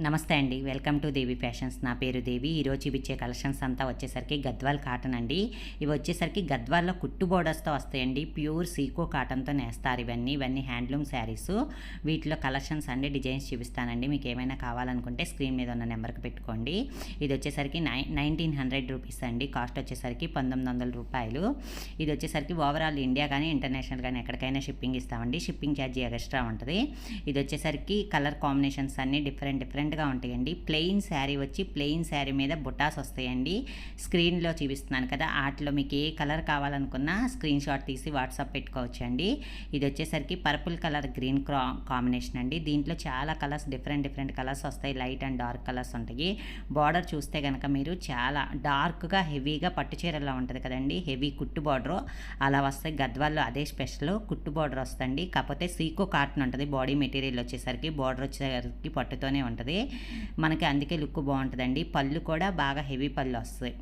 నమస్తే అండి. Welcome to Devi fashions. నా పేరు దేవి. ఈరోజు చూపించే కలెక్షన్స్ అంతా వచ్చేసరికి గద్వాల్ కాటన్ అండి. ఇవి వచ్చేసరికి గద్వాల్లో కుట్టు బోర్డర్స్తో వస్తాయండి. ప్యూర్ సీకో కాటన్తో నేస్తారు ఇవన్నీ. ఇవన్నీ హ్యాండ్లూమ్ శారీస్. వీటిలో కలెక్షన్స్ అండి. డిజైన్స్ చూపిస్తానండి. మీకు ఏమైనా కావాలనుకుంటే స్క్రీన్ మీద ఉన్న నెంబర్కి పెట్టుకోండి. ఇది వచ్చేసరికి నై నైన్టీన్ హండ్రెడ్ రూపీస్ అండి. కాస్ట్ వచ్చేసరికి పంతొమ్మిది వందల రూపాయలు. ఇది వచ్చేసరికి ఓవరాల్ ఇండియా కానీ ఇంటర్నేషనల్ కానీ ఎక్కడికైనా షిప్పింగ్ ఇస్తామండి. షిప్పింగ్ ఛార్జీ ఎక్స్ట్రా ఉంటుంది. ఇది వచ్చేసరికి కలర్ కాంబినేషన్స్ అన్నీ డిఫరెంట్ డిఫరెంట్ డిఫరెంట్గా ఉంటాయండి. ప్లెయిన్ శారీ వచ్చి ప్లెయిన్ శారీ మీద బుటాస్ వస్తాయండి. స్క్రీన్లో చూపిస్తున్నాను కదా వాటిలో మీకు ఏ కలర్ కావాలనుకున్నా స్క్రీన్ షాట్ తీసి వాట్సాప్ పెట్టుకోవచ్చు అండి ఇది వచ్చేసరికి పర్పుల్ కలర్ గ్రీన్ క్రా కాంబినేషన్ అండి. దీంట్లో చాలా కలర్స్ డిఫరెంట్ డిఫరెంట్ కలర్స్ వస్తాయి. లైట్ అండ్ డార్క్ కలర్స్ ఉంటాయి. బార్డర్ చూస్తే కనుక మీరు చాలా డార్క్గా హెవీగా పట్టు చీరలా ఉంటుంది కదండి. హెవీ కుట్టు బార్డర్. అలా వస్తాయి గద్వాల్లో అదే స్పెషల్ కుట్టు బార్డర్ వస్తుంది కాకపోతే సీకో కాటన్ ఉంటుంది. బాడీ మెటీరియల్ వచ్చేసరికి బార్డర్ వచ్చేసరికి పట్టుతోనే ఉంటుంది. మనకి అందుకే లుక్ బాగుంటుందండి. పళ్ళు కూడా బాగా హెవీ పళ్ళు వస్తాయి.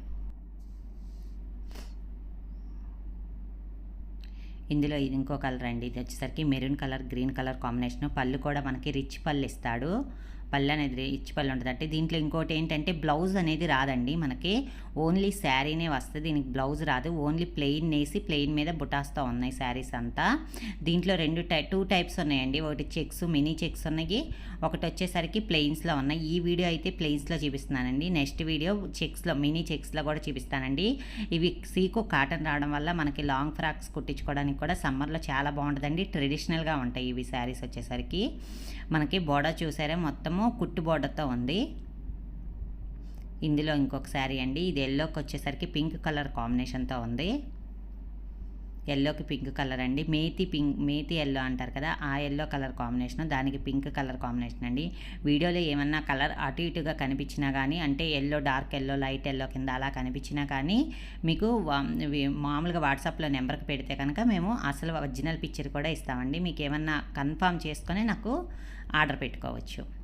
ఇందులో ఇది ఇంకో కలర్ అండి. ఇది వచ్చేసరికి maroon colour green colour combination. పళ్ళు కూడా మనకి రిచ్ పళ్ళు ఇస్తాడు. పళ్ళు అనేది ఇచ్చి పళ్ళు ఉంటుంది అంటే దీంట్లో ఇంకోటి ఏంటంటే బ్లౌజ్ అనేది రాదండి. మనకి ఓన్లీ శారీనే వస్తుంది. దీనికి బ్లౌజ్ రాదు. ఓన్లీ ప్లెయిన్ వేసి ప్లెయిన్ మీద బుటాస్తో ఉన్నాయి శారీస్ అంతా. దీంట్లో రెండు టై టూ టైప్స్ ఉన్నాయండి. ఒకటి చెక్స్ మినీ చెక్స్ ఉన్నాయి. ఒకటి వచ్చేసరికి ప్లెయిన్స్లో ఉన్నాయి. ఈ వీడియో అయితే ప్లెయిన్స్లో చూపిస్తున్నానండి. నెక్స్ట్ వీడియో చెక్స్లో మినీ చెక్స్లో కూడా చూపిస్తానండి. ఇవి సీకు కాటన్ రావడం వల్ల మనకి లాంగ్ ఫ్రాక్స్ కుట్టించుకోవడానికి కూడా సమ్మర్లో చాలా బాగుంటుందండి. ట్రెడిషనల్గా ఉంటాయి ఇవి శారీస్ వచ్చేసరికి. మనకి బోడా చూసారే? మొత్తము కుట్టు బోర్డర్తో ఉంది. ఇందులో ఇంకొక శారీ అండి. ఇది ఎల్లోకి వచ్చేసరికి పింక్ కలర్ కాంబినేషన్తో ఉంది. ఎల్లోకి పింక్ కలర్ అండి. మేతి పింక్ మేతి ఎల్లో అంటారు కదా ఆ ఎల్లో కలర్ కాంబినేషన్ దానికి పింక్ కలర్ కాంబినేషన్ అండి. వీడియోలో ఏమన్నా కలర్ అటు ఇటుగా కనిపించినా కానీ అంటే yellow dark yellow light yellow కింద అలా కనిపించినా కానీ మీకు మామూలుగా వాట్సాప్లో నెంబర్కి పెడితే కనుక మేము అసలు ఒరిజినల్ పిక్చర్ కూడా ఇస్తామండి. మీకు ఏమన్నా కన్ఫామ్ చేసుకొని నాకు ఆర్డర్ పెట్టుకోవచ్చు.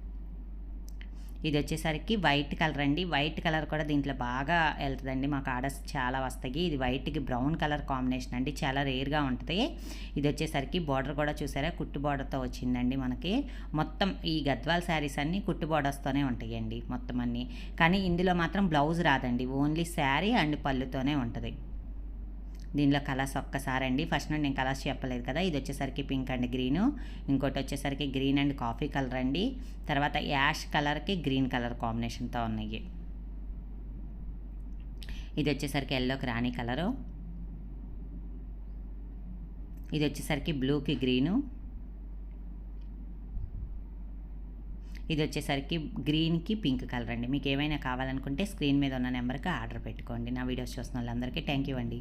ఇది వచ్చేసరికి వైట్ కలర్ అండి. వైట్ కలర్ కూడా దీంట్లో బాగా వెళ్తుందండి. మాకు ఆర్డర్స్ చాలా వస్తాయి. ఇది వైట్కి బ్రౌన్ కలర్ కాంబినేషన్ అండి. చాలా రేర్గా ఉంటుంది. ఇది వచ్చేసరికి బార్డర్ కూడా చూసారా? కుట్టు బార్డర్తో వచ్చిందండి మనకి. మొత్తం ఈ గద్వాల్ శారీస్ అన్నీ కుట్టు బార్డర్స్తోనే ఉంటాయండి మొత్తం అన్నీ. కానీ ఇందులో మాత్రం బ్లౌజ్ రాదండి. ఓన్లీ శారీ అండ్ పళ్ళుతోనే ఉంటుంది. దీనిలో కలర్స్ ఒక్కసారండి. ఫస్ట్ నుండి నేను కలర్స్ చెప్పలేదు కదా. ఇది వచ్చేసరికి పింక్ అండ్ గ్రీను. ఇంకోటి వచ్చేసరికి గ్రీన్ అండ్ కాఫీ కలర్ అండి. తర్వాత యాష్ కలర్కి గ్రీన్ కలర్ కాంబినేషన్తో ఉన్నాయి. ఇది వచ్చేసరికి ఎల్లోకి రాణి కలరు. ఇది వచ్చేసరికి బ్లూకి గ్రీను. ఇది వచ్చేసరికి గ్రీన్కి పింక్ కలర్ అండి. మీకు ఏమైనా కావాలనుకుంటే స్క్రీన్ మీద ఉన్న నెంబర్కి ఆర్డర్ పెట్టుకోండి. నా వీడియోస్ చూస్తున్న వాళ్ళందరికీ థ్యాంక్ యూ అండి.